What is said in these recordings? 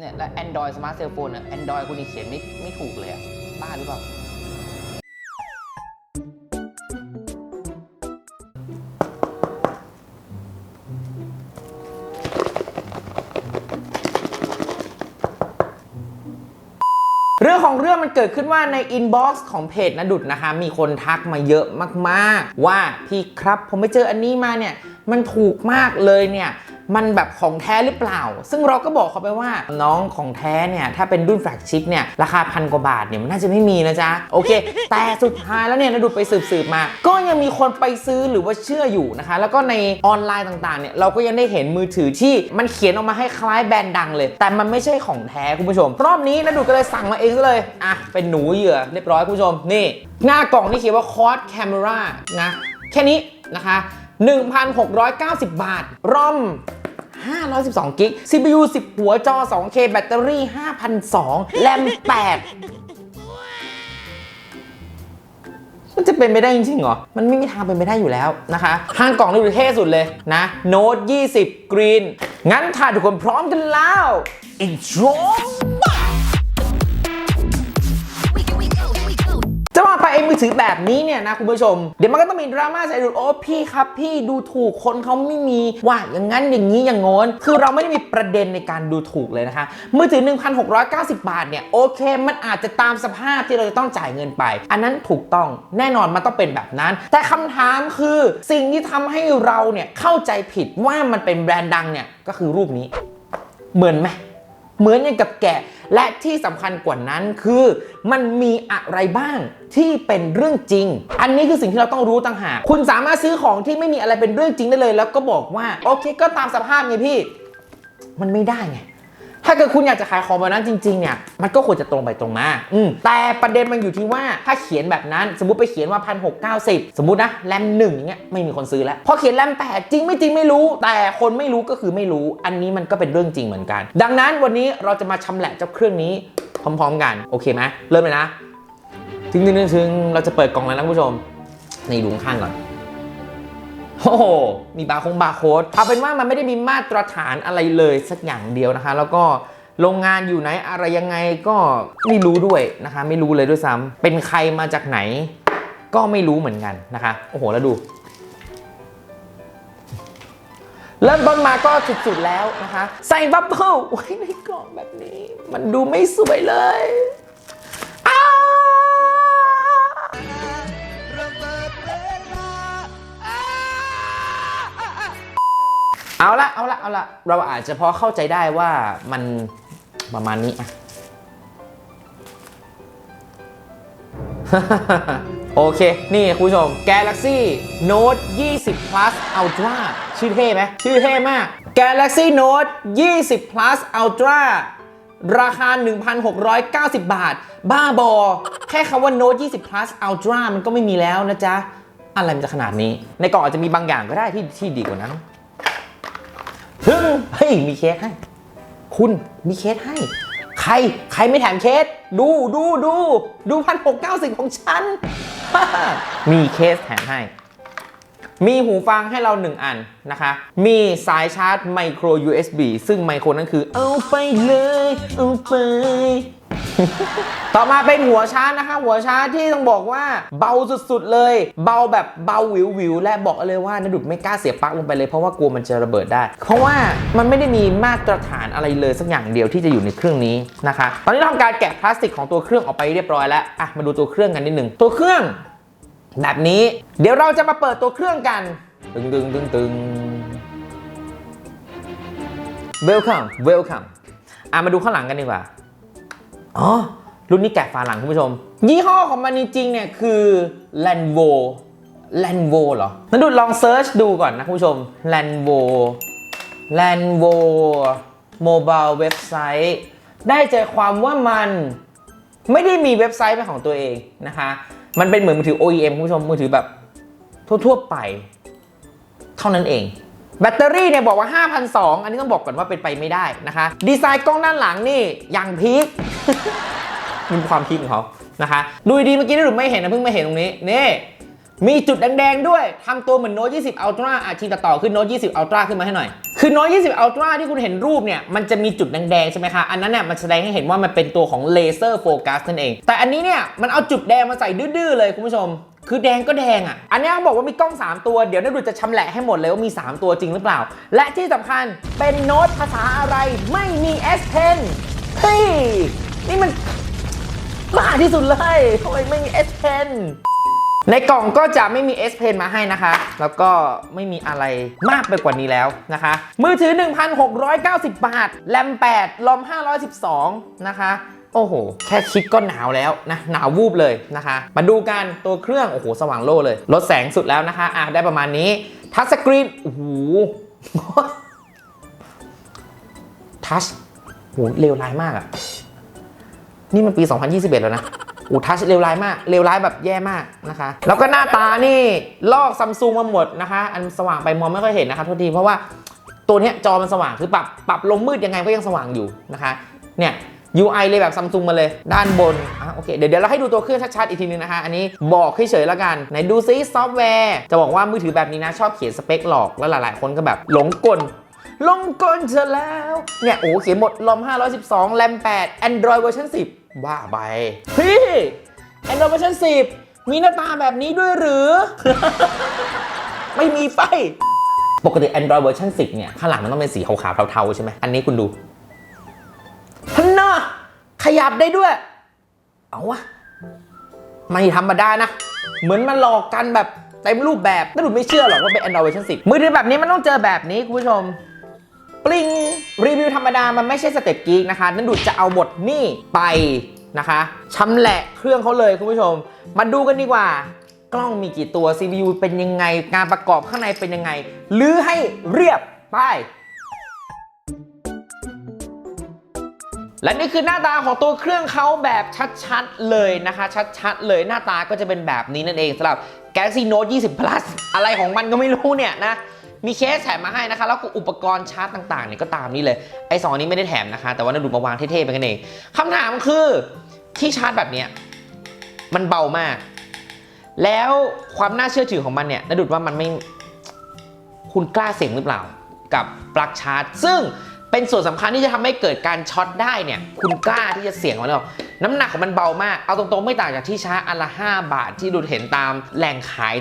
เนี่ยแล้ว Android Smart Cell Phone เนี่ย Android คุณนี่เขียนไม่ไม่ถูกเลยอะบ้าหรือเปล่า เรื่องของเรื่องมันเกิดขึ้นว่าในอินบ็อกซ์ของเพจนะดุดนะคะ มีคนทักมาเยอะมากๆ ว่าพี่ครับผมไปเจออันนี้มาเนี่ย มันถูกมากเลยเนี่ย มันแบบของแท้หรือเปล่า ซึ่งเราก็บอกเขาไปว่าน้องของแท้เนี่ยถ้าเป็นรุ่นแฟลกชิปเนี่ยราคาพันกว่าบาทเนี่ยมันน่าจะไม่มีนะจ๊ะโอเค แต่สุดท้ายแล้วเนี่ยนะดุดไปสืบๆมา ก็ยังมีคนไปซื้อหรือว่าเชื่ออยู่นะคะ แล้วก็ในออนไลน์ต่างๆเนี่ยเราก็ยังได้เห็นมือถือที่มันเขียนออกมาให้คล้ายแบรนด์ดังเลย แต่มันไม่ใช่ของแท้คุณผู้ชม รอบนี้นะดุดก็เลยสั่งมาเองซะเลยอะเป็นหนูเหยื่อเรียบร้อยคุณผู้ชมนี่ หน้ากล่องนี่เขียนว่า Quad Camera นะแค่นี้นะคะ 1,690 บาทร่อม 512กิก CPU 10 หัวจอ 2K แบตเตอรี่5,200แรม8มันจะเป็นไปได้จริงๆเหรอ มันไม่มีทางเป็นไปได้อยู่แล้วนะคะห้างกล่องนี่ดูเท่สุดเลยนะ โน้ต20 กรีน งั้นถ่าทุกคนพร้อมกันแล้ว intro จะมาไปเองมือถือแบบนี้เนี่ยนะคุณผู้ชม เดี๋ยวมันก็ต้องมีดราม่าใส่ดูโอ้พี่ครับ พี่ดูถูกคนเขาไม่มีว่าอย่างนั้นอย่างนี้อย่างโน้นคือเราไม่ได้มีประเด็นในการดูถูกเลยนะคะ มือถือ 1,690 บาทเนี่ยโอเค มันอาจจะตามสภาพที่เราจะต้องจ่ายเงินไป อันนั้นถูกต้องแน่นอนมันต้องเป็นแบบนั้น แต่คำถามคือสิ่งที่ทำให้เราเนี่ยเข้าใจผิดว่ามันเป็นแบรนด์ดังเนี่ยก็คือรูปนี้เหมือนไหม เหมือนอย่างกับแกะ และที่สำคัญกว่านั้นคือ มันมีอะไรบ้างที่เป็นเรื่องจริง อันนี้คือสิ่งที่เราต้องรู้ต่างหากคุณสามารถซื้อของที่ไม่มีอะไรเป็นเรื่องจริงได้เลย แล้วก็บอกว่าโอเคก็ตามสภาพไงพี่ มันไม่ได้ไง ถ้าเกิดคุณอยากจะขายของแบบนั้นจริงๆเนี่ยมันก็ควรจะตรงไปตรงมาอืมแต่ประเด็นมันอยู่ที่ว่าถ้าเขียนแบบนั้นสมมติไปเขียนว่า1690สมมตินะแรมหนึ่งอย่างเงี้ยไม่มีคนซื้อแล้วพอเขียนแรมแปดจริงไม่จริงไม่รู้ แต่คนไม่รู้ก็คือไม่รู้ อันนี้มันก็เป็นเรื่องจริงเหมือนกัน ดังนั้นวันนี้เราจะมาชำแหละเจ้าเครื่องนี้พร้อม ๆ กันโอเคไหมเริ่มเลยนะถึงถึงถึงเราจะเปิดกล่องแล้วนะคุณผู้ชมนี่ดูข้างๆก่อน โอ้โห มีบาร์คงบาร์โค้ดเอาเป็นว่ามันไม่ได้มีมาตรฐานอะไรเลยสักอย่างเดียวนะคะ แล้วก็โรงงานอยู่ไหนอะไรยังไงก็ไม่รู้ด้วยนะคะ ไม่รู้เลยด้วยซ้ำเป็นใครมาจากไหน ก็ไม่รู้เหมือนกันนะคะ โอ้โห แล้วดู เริ่มต้นมาก็สุดๆแล้วนะคะ ใส่บับเบิ้ลไว้ในกล่องแบบนี้ มันดูไม่สวยเลย เอาละเอาละเอาละเราอาจจะพอเข้าใจได้ว่ามันประมาณนี้อะโอเค นี่คุณผู้ชม Galaxy Note 20 Plus Ultra ชื่อเท่ไหมชื่อเท่มาก Galaxy Note 20 Plus Ultra ราคา 1,690 บาท บ้าบอ แค่คำว่า Note 20 Plus Ultra มันก็ไม่มีแล้วนะจ๊ะ อะไรมันจะขนาดนี้ ในกล่องอาจจะมีบางอย่างก็ได้ที่ที่ดีกว่านั้น ฮึ่งเฮ้ยมีเคสให้ คุณมีเคสให้ ใครใครไม่แถมเคส ดูดูดูดูพันหกเก้าสิบของฉัน มีเคสแถมให้ มีหูฟังให้เราหนึ่งอันนะคะ มีสายชาร์จไมโคร USB ซึ่งไมโครนั่นคือเอาไปเลย เอาไป ต่อมาเป็นหัวชาร์จนะคะ หัวชาร์จที่ต้องบอกว่าเบาสุดๆเลย เบาแบบเบาวิววิวและบอกเลยว่านดุดไม่กล้าเสียบปลั๊กลงไปเลยเพราะว่ากลัวมันจะระเบิดได้ เพราะว่ามันไม่ได้มีมาตรฐานอะไรเลยสักอย่างเดียวที่จะอยู่ในเครื่องนี้นะคะ ตอนนี้เราทำการแกะพลาสติกของตัวเครื่องออกไปเรียบร้อยแล้วอะมาดูตัวเครื่องกันนิดหนึ่งตัวเครื่อง แบบนี้ เดี๋ยวเราจะมาเปิดตัวเครื่องกันตึงตึงตึงตึง welcome welcome อะมาดูข้างหลังกันดีกว่า อ๋อ รุ่นนี้แกะฝาหลังคุณผู้ชม ยี่ห้อของมันจริงๆเนี่ยคือ Lanvo Lanvo เหรอนั่นดูลองเซิร์ชดูก่อนนะคุณผู้ชม Lanvo Lanvo Mobile Website ได้ใจความว่ามันไม่ได้มีเว็บไซต์เป็นของตัวเองนะคะ มันเป็นเหมือนมือถือ OEM คุณผู้ชมมือถือแบบทั่วๆไป เท่านั้นเอง แบตเตอรี่เนี่ยบอกว่า5,200อันนี้ต้องบอกก่อนว่าเป็นไปไม่ได้นะคะ ดีไซน์กล้องด้านหลังนี่อย่างพีค มีความพีคของเขานะคะ ดูดีเมื่อกี้นี่หนูไม่เห็นนะเพิ่งมาเห็นตรงนี้นี่มีจุดแดงๆด้วยทำตัวเหมือนโน้ต20 Ultra อะทีต่อๆขึ้นโน้ต20 Ultra ขึ้นมาให้หน่อย คือโน้ต20 Ultra ที่คุณเห็นรูปเนี่ย มันจะมีจุดแดงๆใช่ไหมคะ อันนั้นเนี่ยมันแสดงให้เห็นว่ามันเป็นตัวของเลเซอร์โฟกัสนั่นเอง แต่อันนี้เนี่ย มันเอาจุดแดงมาใส่ดื้อๆเลยคุณผู้ชม คือแดงก็แดงอะ อันนี้เขาบอกว่ามีกล้อง 3 ตัว เดี๋ยวนักดูจะชำแหละให้หมดเลยว่ามี 3 ตัวจริงหรือเปล่า และที่สำคัญเป็นโน้ตภาษาอะไร ไม่มี S Pen เฮ้ นี่มันบ้าที่สุดเลยทำไมไม่มี S Pen ในกล่องก็จะไม่มี S Pen มาให้นะคะ แล้วก็ไม่มีอะไรมากไปกว่านี้แล้วนะคะ มือถือ 1,690 บาท แรม 8 ลอม 512 นะคะ โอ้โห แค่คิดก็หนาวแล้วนะ หนาววูบเลยนะคะ มาดูกันตัวเครื่อง โอ้โห สว่างโล่เลย ลดแสงสุดแล้วนะคะ อะ ได้ประมาณนี้ ทัชสกรีน โอ้โห ทัชโหเลวร้ายมากอะ นี่มันปี 2021 แล้วนะอูทัชเลวร้ายมากเลวร้ายแบบแย่มากนะคะ แล้วก็หน้าตานี่ลอกซัมซุงมาหมดนะคะ อันสว่างไปมองไม่ค่อยเห็นนะคะโทษทีเพราะว่าตัวนี้จอมันสว่างคือปรับปรับลงมืดยังไงก็ยังสว่างอยู่นะคะ เนี่ย UI เลยแบบซัมซุงมาเลย ด้านบนอะโอเคเดี๋ยวเดี๋ยวเราให้ดูตัวเครื่องชัดๆอีกทีนึงนะคะ อันนี้บอกเฉยๆแล้วกัน ไหนดูซิซอฟต์แวร์ จะบอกว่ามือถือแบบนี้นะ ชอบเขียนสเปคหลอก แล้วหลายๆ คนก็แบบหลงกล ลงกลเธอแล้ว เนี่ย โอ้โหเขียนหมดลอม 512 แรม 8 Android เวอร์ชัน10 บ้าไป พี่ Android เวอร์ชัน10 มีหน้าตาแบบนี้ด้วยหรือ ไม่มีไฟ ปกติ Android เวอร์ชัน10 เนี่ย ข้างหลังมันต้องเป็นสีขาวๆเทาๆใช่ไหม อันนี้คุณดูฮันน่ะขยับได้ด้วย เอาวะไม่ธรรมดานะ เหมือนมาหลอกกันแบบเต็มรูปแบบน่าดูไม่เชื่อหรอกว่าเป็น Android เวอร์ชัน10 มือถือแบบนี้มันต้องเจอแบบนี้คุณผู้ชม ปริงรีวิวธรรมดามันไม่ใช่สเต็ปกีกนะคะ นั่นดูจะเอาบทนี่ไปนะคะชำแหละเครื่องเขาเลยคุณผู้ชม มาดูกันดีกว่า กล้องมีกี่ตัว CPU เป็นยังไงการประกอบข้างในเป็นยังไงหรือให้เรียบไปและนี่คือหน้าตาของตัวเครื่องเขาแบบชัดๆเลยนะคะ ชัดๆเลยหน้าตาก็จะเป็นแบบนี้นั่นเองสำหรับ Galaxy Note 20 Plus อะไรของมันก็ไม่รู้เนี่ยนะ มีเคสแถมมาให้นะคะ แล้วก็อุปกรณ์ชาร์จต่างๆเนี่ยก็ตามนี้เลยไอ้สองอันนี้ไม่ได้แถมนะคะ แต่ว่านาดูมาวางเท่ๆไปกันเองคำถามคือที่ชาร์จแบบเนี้ยมันเบามาก แล้วความน่าเชื่อถือของมันเนี่ยนาดูว่ามันไม่คุณกล้าเสี่ยงหรือเปล่า กับปลั๊กชาร์จ ซึ่งเป็นส่วนสำคัญที่จะทำให้เกิดการช็อตได้เนี่ย คุณกล้าที่จะเสี่ยงมันหรอน้ำหนักของมันเบามาก เอาตรงๆไม่ต่างจากที่ชาร์จอันละ 5 บาทที่ดูเห็นตามแหล่งขาย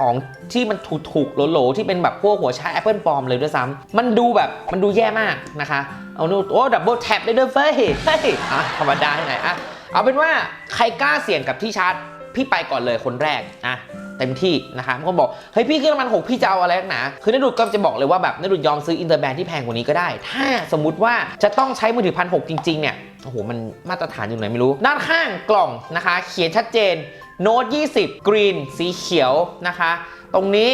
ของที่มันถูกๆโหลๆที่เป็นแบบพวกหัวชาร์จ Apple ปลอมเลยด้วยซ้ำมันดูแบบมันดูแย่มากนะคะ เอาดูโอ้ดับเบิลแท็บได้ด้วยเฟ้ยเฮ้ยอะธรรมดาที่ไหนอะเอาเป็นว่าใครกล้าเสี่ยงกับที่ชาร์จ พี่ไปก่อนเลยคนแรกอะเต็มที่นะคะบางคนบอก เฮ้ยพี่เครื่องน้ำมันหกพี่จะเอาอะไรนักหนาคือนาดูก็จะบอกเลยว่าแบบนาดูยอมซื้ออินเตอร์แบนด์ที่แพงกว่านี้ก็ได้ ถ้าสมมุติว่าจะต้องใช้มือถือพันหกจริง ๆ เนี่ย โอ้โห มันมาตรฐานอยู่ไหนไม่รู้ ด้านข้างกล่องนะคะ เขียนชัดเจน Note 20 Green สีเขียวนะคะ ตรงนี้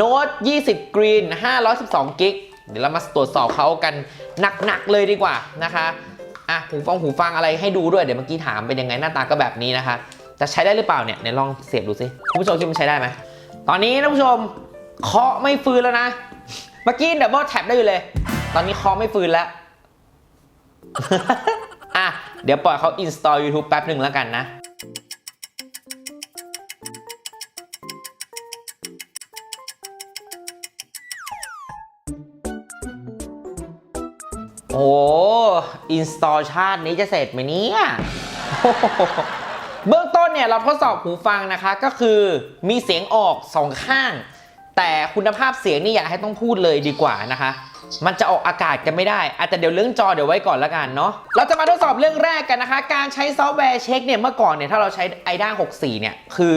Note 20 Green 512 กิก เดี๋ยวเรามาตรวจสอบเขากันหนักๆเลยดีกว่านะคะอะหูฟังหูฟังอะไรให้ดูด้วย เดี๋ยวเมื่อกี้ถามเป็นยังไงหน้าตาก็แบบนี้นะคะ จะใช้ได้หรือเปล่าเนี่ยไหนลองเสียบดูสิคุณผู้ชมคิดว่ามันใช้ได้ไหม ตอนนี้ท่านผู้ชมเคาะไม่ฟื้นแล้วนะ เมื่อกี้ดับเบิลแท็บได้อยู่เลย ตอนนี้เคาะไม่ฟื้นแล้ว อะ เดี๋ยวปล่อยเขา install YouTube แป๊บหนึ่งแล้วกันนะ โอ้ install ชาตินี้จะเสร็จไหมเนี่ยเบื้องต้นเนี่ยเราทดสอบหูฟังนะคะก็คือมีเสียงออกสองข้าง แต่คุณภาพเสียงนี่อยากให้ต้องพูดเลยดีกว่านะคะ มันจะออกอากาศกันไม่ได้อาจจะเดี๋ยวเรื่องจอเดี๋ยวไว้ก่อนละกันเนาะเราจะมาทดสอบเรื่องแรกกันนะคะ การใช้ซอฟต์แวร์เช็คเนี่ยเมื่อก่อนเนี่ยถ้าเราใช้ IDA 64 เนี่ย คือ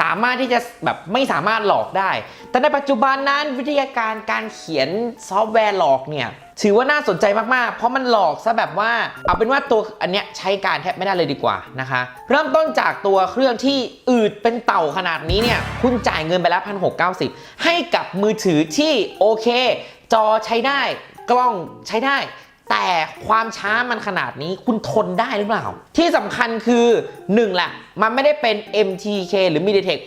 สามารถที่จะแบบไม่สามารถหลอกได้ แต่ในปัจจุบันนั้นวิทยาการการเขียนซอฟต์แวร์หลอกเนี่ยถือว่าน่าสนใจมาก ๆ เพราะมันหลอกซะแบบว่า เอาเป็นว่าตัวอันเนี้ยใช้การแทบไม่ได้เลยดีกว่านะคะ เริ่มต้นจากตัวเครื่องที่อืดเป็นเต่าขนาดนี้เนี่ย คุณจ่ายเงินไปแล้วพันหกให้กับมือถือที่โอเค จอใช้ได้ กล้องใช้ได้ แต่ความช้ามันขนาดนี้คุณทนได้หรือเปล่า ที่สำคัญคือ1แหละมันไม่ได้เป็น MTK หรือ MediaTek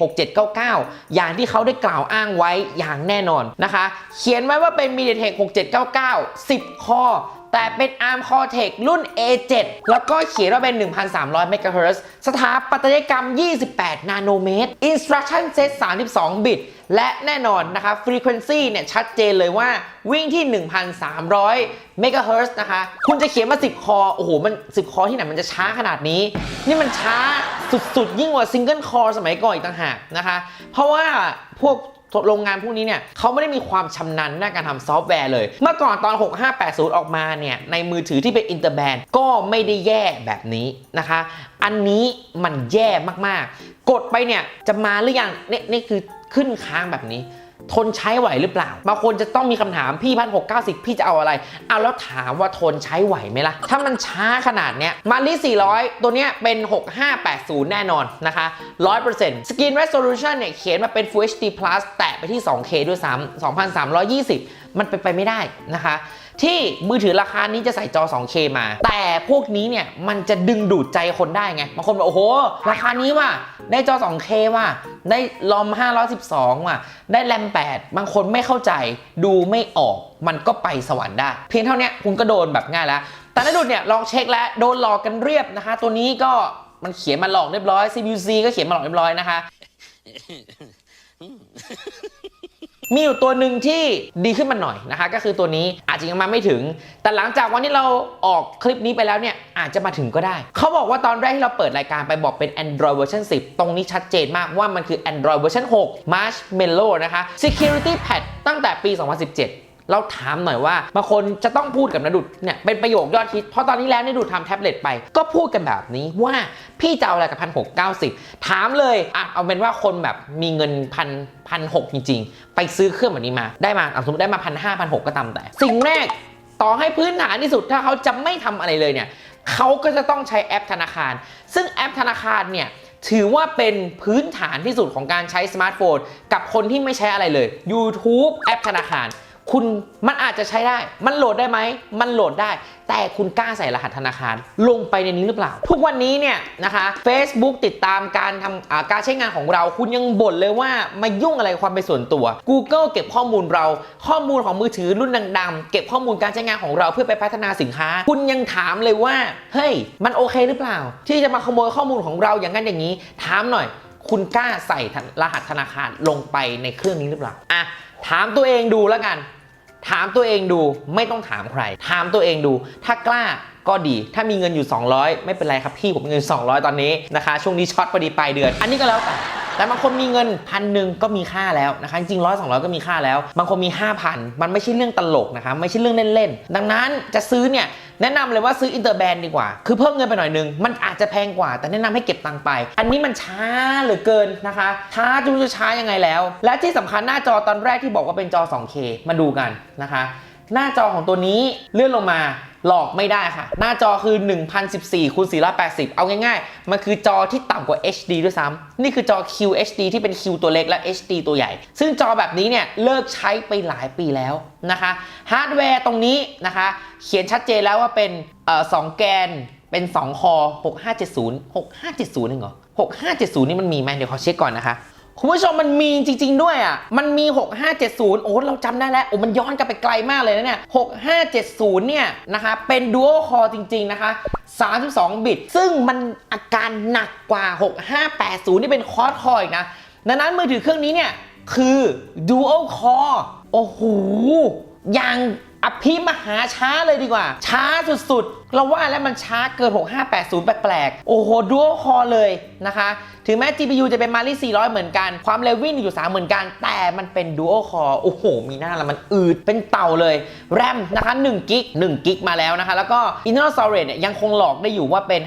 6799 อย่างที่เขาได้กล่าวอ้างไว้อย่างแน่นอนนะคะ เขียนไว้ว่าเป็น MediaTek 6799 10 ข้อ แต่เป็น ARM Cortex รุ่น A7 แล้วก็เขียนว่าเป็น 1,300 MHz สถาปัตยกรรม 28 นาโนเมตร Instruction Set 32 บิต และแน่นอนนะคะ Frequency เนี่ยชัดเจนเลยว่าวิ่งที่ 1,300 MHz นะคะ คุณจะเขียนมา 10 คอ โอ้โห มัน 10 คอที่ไหนมันจะช้าขนาดนี้ นี่มันช้าสุดๆ ยิ่งกว่า Single Core สมัยก่อนอีกต่างหากนะคะ เพราะว่าพวก โรงงานพวกนี้เนี่ยเขาไม่ได้มีความชำนาญในการทำซอฟต์แวร์เลย เมื่อก่อนตอน 6580 ออกมาเนี่ยในมือถือที่เป็นอินเตอร์แบนก็ไม่ได้แย่แบบนี้นะคะ อันนี้มันแย่มากๆ กดไปเนี่ยจะมาหรือยังนี่นี่คือขึ้นค้างแบบนี้ ทนใช้ไหวหรือเปล่า บางคนจะต้องมีคำถามพี่พันหกเก้าสิบพี่จะเอาอะไร เอาแล้วถามว่าทนใช้ไหวไหมล่ะ ถ้ามันช้าขนาดเนี้ยมาลี่400ตัวเนี้ยเป็น 6580 แน่นอนนะคะ100% Skin Resolution เนี่ยเขียนมาเป็น Full HD Plus แตะไปที่ 2K ด้วยซ้ำ2320 มันเป็นไปไม่ได้นะคะ ที่มือถือราคานี้จะใส่จอ 2K มา แต่พวกนี้เนี่ยมันจะดึงดูดใจคนได้ไงบางคนบอกโอ้โห ราคานี้ว่ะได้จอ 2K ว่ะได้ลอม 512 ว่ะ ได้แรม 8 บางคนไม่เข้าใจดูไม่ออกมันก็ไปสวรรค์ได้ เพียงเท่านี้คุณก็โดนแบบง่ายแล้ว แต่ถ้าดูเนี่ยลองเช็คแล้วโดนหลอกกันเรียบนะคะ ตัวนี้ก็มันเขียนมาหลอกเรียบร้อย CPUC ก็เขียนมาหลอกเรียบร้อยนะคะ มีอยู่ตัวหนึ่งที่ดีขึ้นมาหน่อยนะคะ ก็คือตัวนี้อาจจะยังมาไม่ถึง แต่หลังจากวันที่เราออกคลิปนี้ไปแล้วเนี่ย อาจจะมาถึงก็ได้ เขาบอกว่าตอนแรกที่เราเปิดรายการไปบอกเป็น Android version 10 ตรงนี้ชัดเจนมากว่ามันคือ Android version 6 Marshmallow นะคะ Security Patch ตั้งแต่ปี 2017 เราถามหน่อยว่าบางคนจะต้องพูดกับนดุดเนี่ยเป็นประโยคยอดฮิตเพราะตอนนี้แล้วนดุดทำแท็บเล็ตไป ก็พูดกันแบบนี้ว่าพี่จะเอาอะไรกับพันหกเก้าสิบถามเลยอะเอาเป็นว่าคนแบบมีเงินพันพันหกจริง ๆ ไปซื้อเครื่องแบบนี้มาได้มาสมมติได้มาพันห้าพันหกก็ตามแต่ สิ่งแรกต่อให้พื้นฐานที่สุดถ้าเขาจะไม่ทำอะไรเลยเนี่ยเขาก็จะต้องใช้แอปธนาคาร ซึ่งแอปธนาคารเนี่ยถือว่าเป็นพื้นฐานที่สุดของการใช้สมาร์ทโฟน กับคนที่ไม่ใช้อะไรเลย YouTube แอปธนาคาร คุณมันอาจจะใช้ได้ มันโหลดได้ไหม มันโหลดได้ แต่คุณกล้าใส่รหัสธนาคาร ลงไปในนี้หรือเปล่า ทุกวันนี้เนี่ยนะคะ Facebook ติดตามการทำการใช้งานของเรา คุณยังบ่นเลยว่ามายุ่งอะไรความเป็นส่วนตัว Google เก็บข้อมูลเรา ข้อมูลของมือถือรุ่นดังๆ เก็บข้อมูลการใช้งานของเราเพื่อไปพัฒนาสินค้า คุณยังถามเลยว่า เฮ้ย มันโอเคหรือเปล่า ที่จะมาขโมยข้อมูลของเราอย่างนั้นอย่างนี้ ถามหน่อย คุณกล้าใส่รหัสธนาคารลงไปในเครื่องนี้หรือเปล่า อะ ถามตัวเองดูแล้วกัน ถามตัวเองดูไม่ต้องถามใคร ถามตัวเองดู ถ้ากล้าก็ดี ถ้ามีเงินอยู่ 200 ไม่เป็นไรครับพี่ผมมีเงิน 200 ตอนนี้นะคะ ช่วงนี้ช็อตพอดีปลายเดือน อันนี้ก็แล้วแต่ แต่บางคนมีเงินพันหนึ่งก็มีค่าแล้วนะคะจริงร้อยสองร้อยก็มีค่าแล้ว บางคนมี 5,000 มันไม่ใช่เรื่องตลกนะคะไม่ใช่เรื่องเล่นๆ ดังนั้นจะซื้อเนี่ยแนะนำเลยว่าซื้ออินเตอร์แบนด์ดีกว่า คือเพิ่มเงินไปหน่อยนึง มันอาจจะแพงกว่า แต่แนะนำให้เก็บตังค์ไป อันนี้มันช้าเหลือเกินนะคะ ช้าจนจะช้ายังไงแล้ว และที่สำคัญหน้าจอตอนแรกที่บอกว่าเป็นจอ 2K มาดูกันนะคะ หน้าจอของตัวนี้เลื่อนลงมา หลอกไม่ได้ค่ะ หน้าจอคือ 1014คูณ480 เอาง่ายๆ มันคือจอที่ต่ำกว่า HD ด้วยซ้ำนี่คือจอ QHD ที่เป็น Q ตัวเล็กและ HD ตัวใหญ่ ซึ่งจอแบบนี้เนี่ยเลิกใช้ไปหลายปีแล้วนะคะฮาร์ดแวร์ตรงนี้นะคะ เขียนชัดเจนแล้วว่าเป็นเอ่อ2แกนเป็น 2 คอ 6570 6570เองเหรอ 6570 นี่มันมีไหมเดี๋ยวขอเช็คก่อนนะคะ คุณผู้ชมมันมีจริง ๆ ด้วยอะ มันมี 6570 โอ้เราจำได้แล้ว โอ้มันย้อนกลับไปไกลมากเลยนะเนี่ย 6570 เนี่ยนะคะเป็น Dual Core จริง ๆ นะคะ32 บิต ซึ่งมันอาการหนักกว่า 6580ที่เป็นคอร์สคออีกนะ ดังนั้นมือถือเครื่องนี้เนี่ย คือ Dual Core โอ้โห อย่างอภิมหาช้าเลยดีกว่า ช้าสุดๆเราว่าแล้วมันช้าเกิน 6580 แปลกๆ โอ้โห Dual Core เลยนะคะ ถึงแม้ GPU จะเป็น Mali 400 เหมือนกัน ความเร็ววิ่งอยู่ 3 เหมือนกัน แต่มันเป็น Dual Core โอ้โห มีหน้าล้วมันอืด เป็นเต่าเลย แรมนะคะ1กิก1กิกมาแล้วนะคะ แล้วก็ internal storage เนี่ยยังคงหลอกได้อยู่ว่าเป็น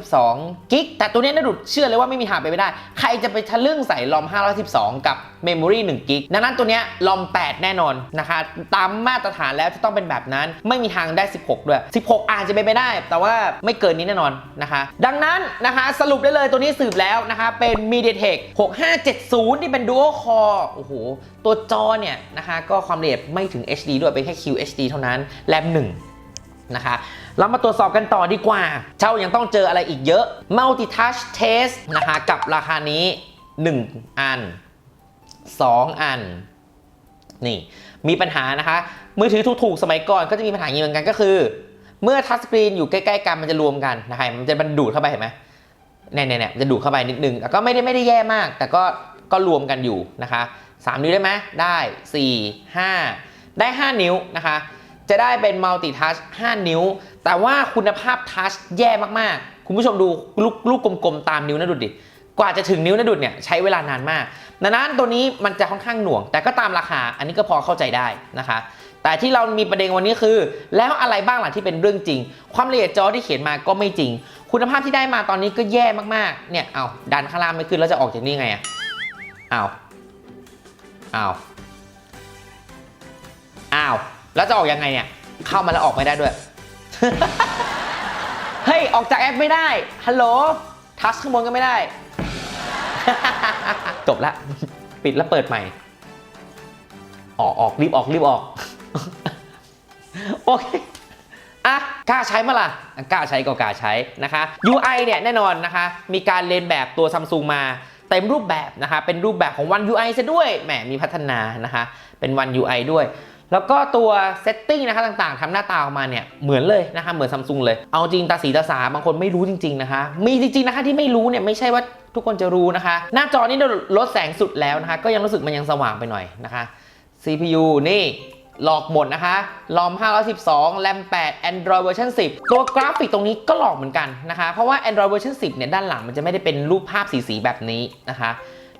512กิกแต่ตัวนี้น่าดุดเชื่อเลยว่าไม่มีทางไปไม่ได้ ใครจะไปทะลึ่งใส่ลอม 512 กับ Memory 1กิกดังนั้นตัวนี้ลอม 8 แน่นอนนะคะ ตามมาตรฐานแล้วจะต้องเป็นแบบนั้น ไม่มีทางได้ 16 ด้วย 16อาจจะเป็นไปได้ แต่ว่าไม่เกินนี้แน่นอนนะคะ ดังนั้นนะคะสรุปได้เลยตัวนี้สืบแล้วนะคะเป็น MediaTek 6570 ที่เป็น Dual Core โอ้โห ตัวจอเนี่ยนะคะก็ความละเอียดไม่ถึง HD ด้วยเป็นแค่ QHD เท่านั้นแรม1นะคะเรามาตรวจสอบกันต่อดีกว่าเจ้ายังต้องเจออะไรอีกเยอะ Multi Touch Test นะคะกับราคานี้ 1 อัน 2 อัน นี่ มีปัญหานะคะ มือถือถูกๆ สมัยก่อนก็จะมีปัญหาอย่างนี้เหมือนกันก็คือ เมื่อทัชสกรีนอยู่ใกล้ๆกันมันจะรวมกันนะคะมันจะมันดูดเข้าไปเห็นไหมเนี่ยเนี่ยจะดูดเข้าไปนิดนึงแต่ก็ไม่ได้ไม่ได้แย่มาก แต่ก็ก็รวมกันอยู่นะคะสามนิ้วได้ไหมได้สี่ห้าได้ห้านิ้วนะคะ จะได้เป็นมัลติทัช5นิ้ว แต่ว่าคุณภาพทัชแย่มากๆ คุณผู้ชมดูลูกลูกกลมๆ ตามนิ้วนะดุดดิกว่าจะถึงนิ้วนะดุดเนี่ยใช้เวลานานมากดังนั้นตัวนี้มันจะค่อนข้างหน่วง แต่ก็ตามราคาอันนี้ก็พอเข้าใจได้นะคะ แต่ที่เรามีประเด็นวันนี้คือ แล้วอะไรบ้างล่ะที่เป็นเรื่องจริง ความละเอียดจอที่เขียนมาก็ไม่จริง คุณภาพที่ได้มาตอนนี้ก็แย่มากๆ เนี่ย เอาดันข้างล่างไม่ขึ้นแล้วจะออกจากนี่ไงอะเอาเอาอ้าวแล้วจะออกยังไงเนี่ย เข้ามาแล้วออกไม่ได้ด้วย เฮ้ย ออกจากแอปไม่ได้ ฮัลโหล ทัชข้างบนก็ไม่ได้ จบละ ปิดแล้วเปิดใหม่ ออกออกรีบออกรีบออก โอเคอะกล้าใช้มาล่ะกล้าใช้ก็กล้าใช้นะคะ UI เนี่ยแน่นอนนะคะ มีการเรียนแบบตัว Samsung มาเต็มรูปแบบนะคะ เป็นรูปแบบของ One UI ซะด้วย แหม มีพัฒนานะคะ เป็น One UI ด้วย แล้วก็ตัว setting นะคะต่างๆทำหน้าตาออกมาเนี่ย เหมือนเลยนะคะ เหมือน Samsung เลย เอาจริงตาสีตาสาบางคนไม่รู้จริง ๆ นะคะ มีจริง ๆ นะคะที่ไม่รู้เนี่ย ไม่ใช่ว่าทุกคนจะรู้นะคะ หน้าจอนี่ลดแสงสุดแล้วนะคะ ก็ยังรู้สึกมันยังสว่างไปหน่อยนะคะ CPU นี่ หลอกหมดนะคะ ROM 512 RAM 8 Android version 10 ตัวกราฟิกตรงนี้ก็หลอกเหมือนกันนะคะ เพราะว่า Android version 10 เนี่ย ด้านหลังมันจะไม่ได้เป็นรูปภาพสีๆแบบนี้นะคะ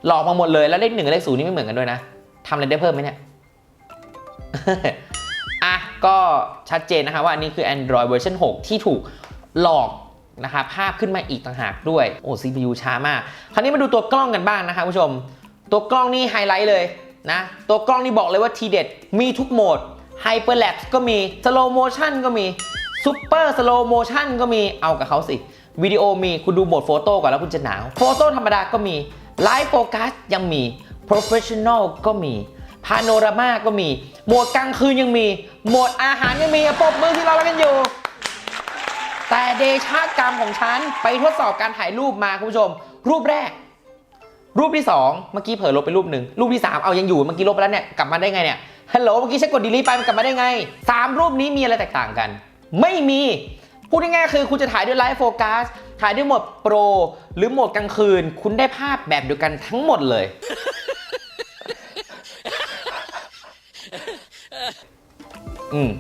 หลอกมาหมดเลย แล้วเลขหนึ่งกับเลขศูนย์นี่ไม่เหมือนกันด้วยนะทำอะไรได้เพิ่มไหมเนี่ย อะ ก็ชัดเจนนะคะว่าอันนี้คือ Android version 6 ที่ถูกหลอกนะคะ ภาพขึ้นมาอีกต่างหากด้วย โอ้ CPU ช้ามาก คราวนี้มาดูตัวกล้องกันบ้างนะคะคุณผู้ชม ตัวกล้องนี่ไฮไลท์เลย นะตัวกล้องนี่บอกเลยว่าทีเด็ดมีทุกโหมด Hyperlapse ก็มี Slow Motion ก็มี Super Slow Motion ก็มีเอากับเขาสิวิดีโอมีคุณดูโหมดโฟโต้ก่อนแล้วคุณจะหนาวโฟโต้ธรรมดาก็มี Live Focus ยังมี Professional ก็มีพาโนรามาก็มี โหมดกลางคืนยังมี โหมดอาหารยังมีปบมือที่เรารักกันอยู่ แต่เดชะกรรมของฉันไปทดสอบการถ่ายรูปมาคุณผู้ชม รูปแรก รูปที่ 2 เมื่อกี้เผลอลบไปรูปหนึ่งรูปที่ 3 เอายังอยู่เมื่อกี้ลบไปแล้วเนี่ยกลับมาได้ไงเนี่ยฮัลโหลเมื่อกี้ฉันกดดีลีไปมันกลับมาได้ไง 3 รูปนี้มีอะไรแตกต่างกัน ไม่มีพูดง่ายๆคือคุณจะถ่ายด้วยไลฟ์โฟกัสถ่ายด้วยโหมดโปรหรือโหมดกลางคืน คุณได้ภาพแบบเดียวกันทั้งหมดเลย อืม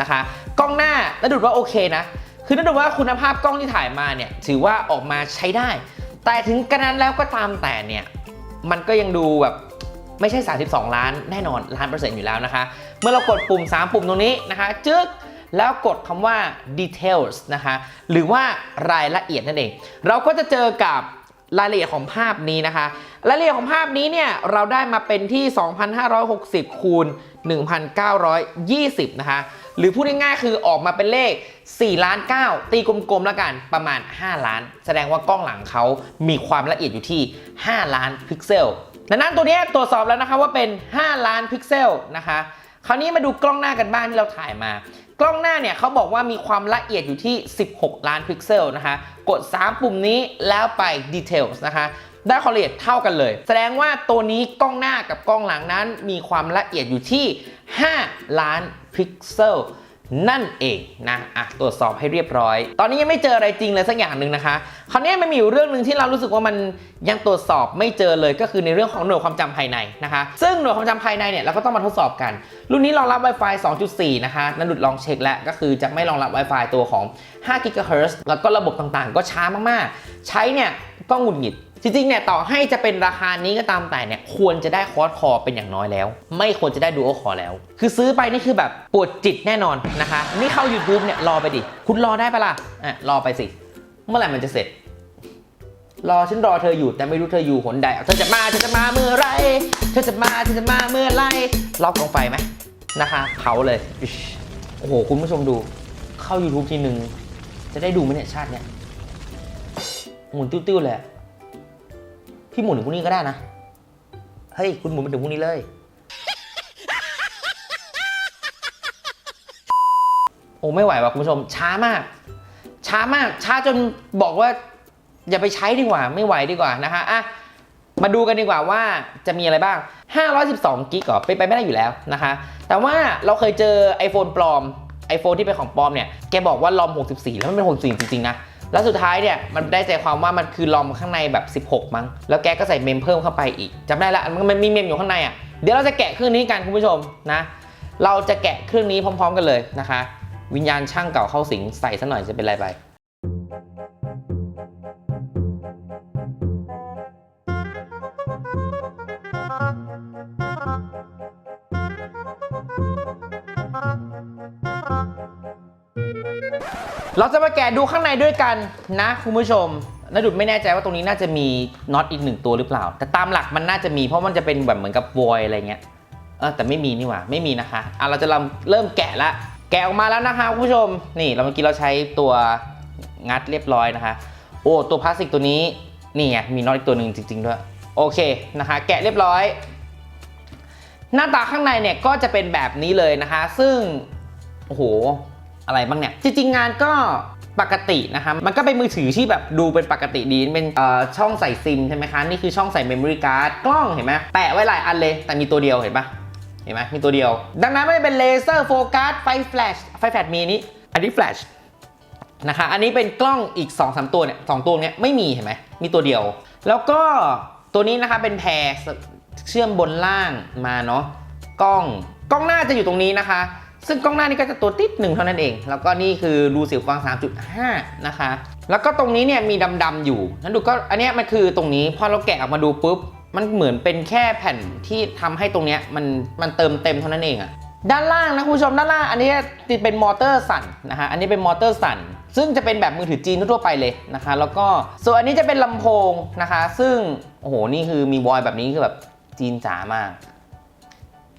นะคะ กล้องหน้าแล้วดูว่าโอเคนะ คือนั่นดูว่าคุณภาพกล้องที่ถ่ายมาเนี่ย ถือว่าออกมาใช้ได้ แต่ถึงกระนั้นแล้วก็ตามแต่เนี่ย มันก็ยังดูแบบไม่ใช่ 32 ล้านแน่นอนล้านเปอร์เซ็นต์อยู่แล้วนะคะ เมื่อเรากดปุ่ม 3 ปุ่มตรงนี้นะคะจึ๊กแล้วกดคำว่า details นะคะหรือว่ารายละเอียดนั่นเอง เราก็จะเจอกับรายละเอียดของภาพนี้นะคะ รายละเอียดของภาพนี้เนี่ยเราได้มาเป็นที่ 2,560 คูณ 1,920 นะคะ หรือพูดง่ายๆคือออกมาเป็นเลข4ล้าน9ตีกลมๆแล้วกันประมาณ 5 ล้าน แสดงว่ากล้องหลังเขามีความละเอียดอยู่ที่ 5 ล้านพิกเซลดังนั้นตัวนี้ตรวจสอบแล้วนะคะว่าเป็น 5 ล้านพิกเซลนะคะ คราวนี้มาดูกล้องหน้ากันบ้างที่เราถ่ายมา กล้องหน้าเนี่ยเขาบอกว่ามีความละเอียดอยู่ที่ 16 ล้านพิกเซลนะคะ กด 3 ปุ่มนี้แล้วไป Details นะคะ ได้ความละเอียดเท่ากันเลย แสดงว่าตัวนี้กล้องหน้ากับกล้องหลังนั้น มีความละเอียดอยู่ที่ 5 ล้านพิกเซลนั่นเองนะอะตรวจสอบให้เรียบร้อย ตอนนี้ยังไม่เจออะไรจริงเลยสักอย่างหนึ่งนะคะ คราวนี้มันมีอยู่เรื่องหนึ่งที่เรารู้สึกว่ามันยังตรวจสอบไม่เจอเลยก็คือในเรื่องของหน่วยความจำภายในนะคะ ซึ่งหน่วยความจำภายในเนี่ยเราก็ต้องมาทดสอบกัน รุ่นนี้รองรับ Wi-Fi 2.4 นะคะนันดุดลองเช็คแล้วก็คือจะไม่รองรับ Wi-Fi ตัวของ5 GHz แล้วก็ระบบต่างๆ ก็ช้ามากๆ ใช้เนี่ยก็หงุดหงิด จริงๆเนี่ยต่อให้จะเป็นราคานี้ก็ตามแต่เนี่ยควรจะได้คอร์สคอเป็นอย่างน้อยแล้ว ไม่ควรจะได้ดูโอคอแล้ว คือซื้อไปนี่คือแบบปวดจิตแน่นอนนะคะ นี่เข้า YouTube เนี่ยรอไปดิ คุณรอได้ปะล่ะอะรอไปสิ เมื่อไหร่มันจะเสร็จ รอฉันรอเธออยู่แต่ไม่รู้เธออยู่หนใดเธอจะมาเธอจะมาเมื่อไหรเธอจะมาเธอจะมาเมื่อไหรรอกองไฟไหมนะคะเผาเลยโอ้โหคุณผู้ชมดู เข้า YouTube ทีหนึ่งจะได้ดูไหมเนี่ยชาติเนี่ยหมุนติ้วๆเลยอะ พี่หมุนถึงพรุ่งนี้ก็ได้นะ เฮ้ย คุณหมุนไปถึงพรุ่งนี้เลย โอ้ไม่ไหวว่ะคุณผู้ชม ช้ามาก ช้ามาก ช้าจนบอกว่า อย่าไปใช้ดีกว่า ไม่ไหวดีกว่านะคะอะมาดูกันดีกว่าว่าจะมีอะไรบ้าง 512กิกเหรอไปนไปไม่ได้อยู่แล้วนะคะ แต่ว่าเราเคยเจอ iPhone ปลอม iPhone ที่เป็นของปลอมเนี่ย แกบอกว่าลอม 64 แล้วมันเป็น 64 จริงๆนะ แล้วสุดท้ายเนี่ยมันได้ใจความว่ามันคือลอมข้างในแบบ 16 มั้ง แล้วแกก็ใส่เมมเพิ่มเข้าไปอีกจำได้ละมันมีเมมอยู่ข้างในอะ เดี๋ยวเราจะแกะเครื่องนี้กันคุณผู้ชมนะ เราจะแกะเครื่องนี้พร้อม ๆ กันเลยนะคะ วิญญาณช่างเก่าเข้าสิงใส่ซะหน่อยจะเป็นไรไป เราจะมาแกะดูข้างในด้วยกันนะคุณผู้ชมนาดุดไม่แน่ใจว่าตรงนี้น่าจะมีน็อตอีกหนึ่งตัวหรือเปล่า แต่ตามหลักมันน่าจะมีเพราะมันจะเป็นแบบเหมือนกับวอยอะไรเงี้ยเออแต่ไม่มีนี่หว่าไม่มีนะคะอะเราจะเริ่มเริ่มแกะละแกะออกมาแล้วนะคะคุณผู้ชม นี่เราเมื่อกี้เราใช้ตัวงัดเรียบร้อยนะคะ โอ้ตัวพลาสติกตัวนี้นี่ไงมีน็อตอีกตัวหนึ่งจริง ๆ ด้วย โอเคนะคะ แกะเรียบร้อย หน้าตาข้างในเนี่ยก็จะเป็นแบบนี้เลยนะคะ ซึ่งโอ้โห อะไรบ้างเนี่ย จริงๆงานก็ปกตินะคะมันก็เป็นมือถือที่แบบดูเป็นปกติดีเป็นช่องใส่ซิมใช่ไหมคะ นี่คือช่องใส่เมมโมรี่การ์ดกล้องเห็นไหมแปะไว้หลายอันเลย แต่มีตัวเดียวเห็นปะเห็นไหมมีตัวเดียว ดังนั้นไม่เป็นเลเซอร์โฟกัสไฟแฟลชไฟแฟลชมีนี้ อันนี้แฟลชนะคะ อันนี้เป็นกล้องอีก 2-3สตัวเนี่ยสองตัวเนี้ยไม่มีเห็นไหมมีตัวเดียว แล้วก็ตัวนี้นะคะเป็นแพรเชื่อมบนล่างมาเนาะกล้องกล้องหน้าจะอยู่ตรงนี้นะคะ ซึ่งกล้องหน้านี่ก็จะตัวติดหนึ่งเท่านั้นเอง แล้วก็นี่คือรูสิวฟัง3.5 นะคะ แล้วก็ตรงนี้เนี่ยมีดำๆอยู่นั้นดูก็อันนี้มันคือตรงนี้พอเราแกะออกมาดูปุ๊บมันเหมือนเป็นแค่แผ่นที่ทำให้ตรงเนี้ยมันมันเติมเต็มเท่านั้นเองอะด้านล่างนะคุณผู้ชมด้านล่างอันนี้ติดเป็นมอเตอร์สั่นนะคะอันนี้เป็นมอเตอร์สั่นซึ่งจะเป็นแบบมือถือจีนทั่วไปเลยนะคะ แล้วก็ส่วนอันนี้จะเป็นลำโพงนะคะ ซึ่งโอ้โหนี่คือมีวอยแบบนี้คือแบบจีนจ๋ามาก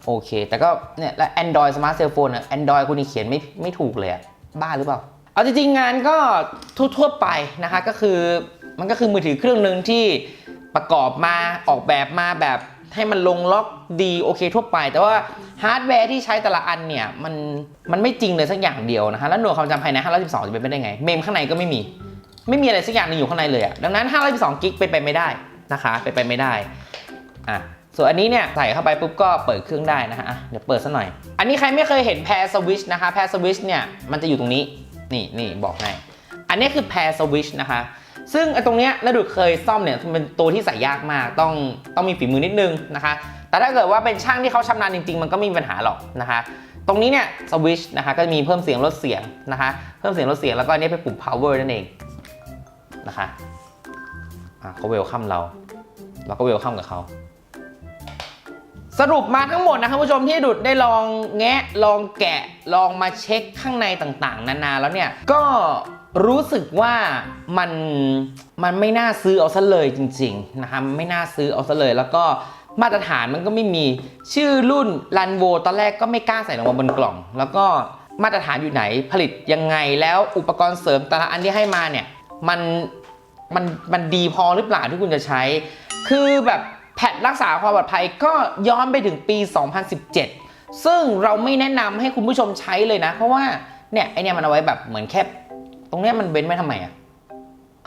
โอเค แต่ก็เนี่ยและ Android Smart Cell Phone อะ Android คุณนี่เขียนไม่ไม่ถูกเลยอะบ้าหรือเปล่า เอาจริงๆ งานก็ทั่วๆไปนะคะ ก็คือมันก็คือมือถือเครื่องหนึ่งที่ประกอบมาออกแบบมาแบบให้มันลงล็อกดีโอเคทั่วไป แต่ว่าฮาร์ดแวร์ที่ใช้แต่ละอันเนี่ย มันมันไม่จริงเลยสักอย่างเดียวนะคะแล้วหน่วยความจำภายใน 512 จะเป็นไปได้ไง เมมข้างในก็ไม่มี ไม่มีอะไรสักอย่างหนึงอยู่ข้างในเลยอะดังนั้น 512 กิกเป็นไปไม่ได้นะคะเป็นไปไม่ได้อะ ส่วนอันนี้เนี่ยใส่เข้าไปปุ๊บก็เปิดเครื่องได้นะฮะเดี๋ยวเปิดซะหน่อย อันนี้ใครไม่เคยเห็นแพรสวิชนะคะแพรสวิชเนี่ยมันจะอยู่ตรงนี้นี่นี่บอกให้อันนี้คือแพรสวิชนะคะซึ่งตรงเนี้ยนาดุดเคยซ่อมเนี่ยมันเป็นตัวที่ใส่ยากมากต้องต้องมีฝีมือนิดนึงนะคะ แต่ถ้าเกิดว่าเป็นช่างที่เขาชำนาญจริงๆ มันก็ไม่มีปัญหาหรอกนะคะ ตรงนี้เนี่ยสวิชนะคะก็มีเพิ่มเสียงลดเสียงนะคะ เพิ่มเสียงลดเสียงแล้วก็อันนี้เป็นปุ่ม power นั่นเองนะคะอะเขาเวลคัมเรา เราก็เวลคัมกับเขา สรุปมาทั้งหมดนะครับผู้ชมที่ดุดได้ลองแงะลองแกะลองมาเช็คข้างในต่างๆ นานาแล้วเนี่ย ก็รู้สึกว่ามันมันไม่น่าซื้อเอาซะเลยจริง ๆ นะคะไม่น่าซื้อเอาซะเลยแล้วก็มาตรฐานมันก็ไม่มีชื่อรุ่นรันโวตอนแรกก็ไม่กล้าใส่ลงมาบนกล่อง แล้วก็มาตรฐานอยู่ไหนผลิตยังไงแล้วอุปกรณ์เสริมแต่ละอันที่ให้มาเนี่ยมันมันมันดีพอหรือเปล่าที่คุณจะใช้ คือแบบ แพทรักษาความปลอดภัยก็ย้อนไปถึงปี 2017 ซึ่งเราไม่แนะนำให้คุณผู้ชมใช้เลยนะ เพราะว่าเนี่ยไอเนี่ยมันเอาไว้แบบเหมือนแค่ตรงเนี้ยมันเว้นไว้ทำไมอะ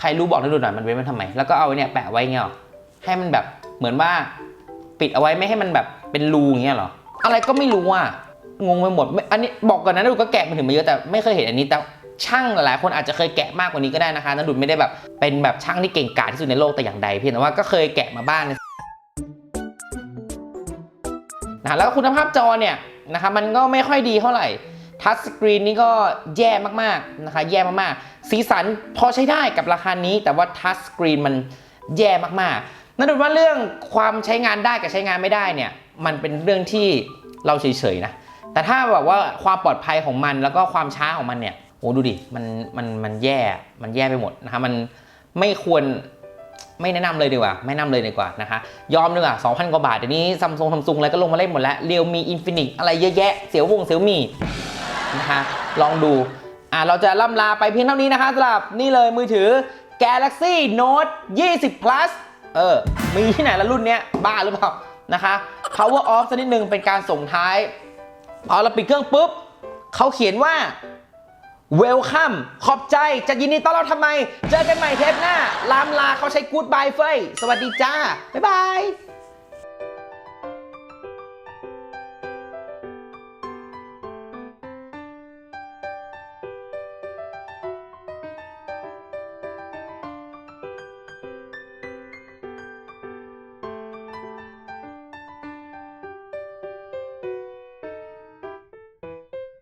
ใครรู้บอกให้ดูหน่อยมันเว้นไว้ทำไม แล้วก็เอาเนี่ยแปะไว้เงี้ยหรอให้มันแบบเหมือนว่าปิดเอาไว้ไม่ให้มันแบบเป็นรูอย่างเงี้ยหรอ อะไรก็ไม่รู้อะงงไปหมด อันนี้บอกก่อนนะนดูก็แกะมาถึงมาเยอะแต่ไม่เคยเห็นอันนี้แต่ช่างหลายคนอาจจะเคยแกะมากกว่านี้ก็ได้นะคะนันดูไม่ได้แบบเป็นแบบช่างที่เก่งกาจที่สุดในโลกแต่อย่างใดเพียงแต่ว่าก็เคยแกะมาบ้างใน นะแล้วก็คุณภาพจอเนี่ยนะคะมันก็ไม่ค่อยดีเท่าไหร่ทัชสกรีนนี่ก็แย่มากๆนะคะแย่มากๆ สีสันพอใช้ได้กับราคานี้ แต่ว่าทัชสกรีนมันแย่มากๆ นั่นดูว่าเรื่องความใช้งานได้กับใช้งานไม่ได้เนี่ยมันเป็นเรื่องที่เราเฉยๆนะแต่ถ้าแบบว่าความปลอดภัยของมันแล้วก็ความช้าของมันเนี่ยโอ้ดูดิมันมันมันแย่มันแย่ไปหมดนะคะมันไม่ควร ไม่แนะนำเลยดีกว่า ไม่นะนำเลยดีกว่านะคะ ยอมดีกว่า2,000กว่าบาทเดี๋ยวนี้ซัมซุงซัมซุงอะไรก็ลงมาเล่นหมดแล้วเรียวมีอินฟินิกอะไรเยอะแยะ เสียววงเสียวมีนะคะลองดูอะเราจะล่ำลาไปเพียงเท่านี้นะคะสำหรับนี่เลยมือถือ Galaxy Note 20 plus เออ มีที่ไหนละรุ่นเนี้ยบ้าหรือเปล่านะคะ power off สักนิดนึงเป็นการส่งท้ายพอเราปิดเครื่องปุ๊บเขาเขียนว่า เวลคัมขอบใจ จะยินดีต้อนรับทำไม เจอกันใหม่เทปหน้า ลามลาเขาใช้กู๊ดบายเฟยสวัสดีจ้า บ๊ายบาย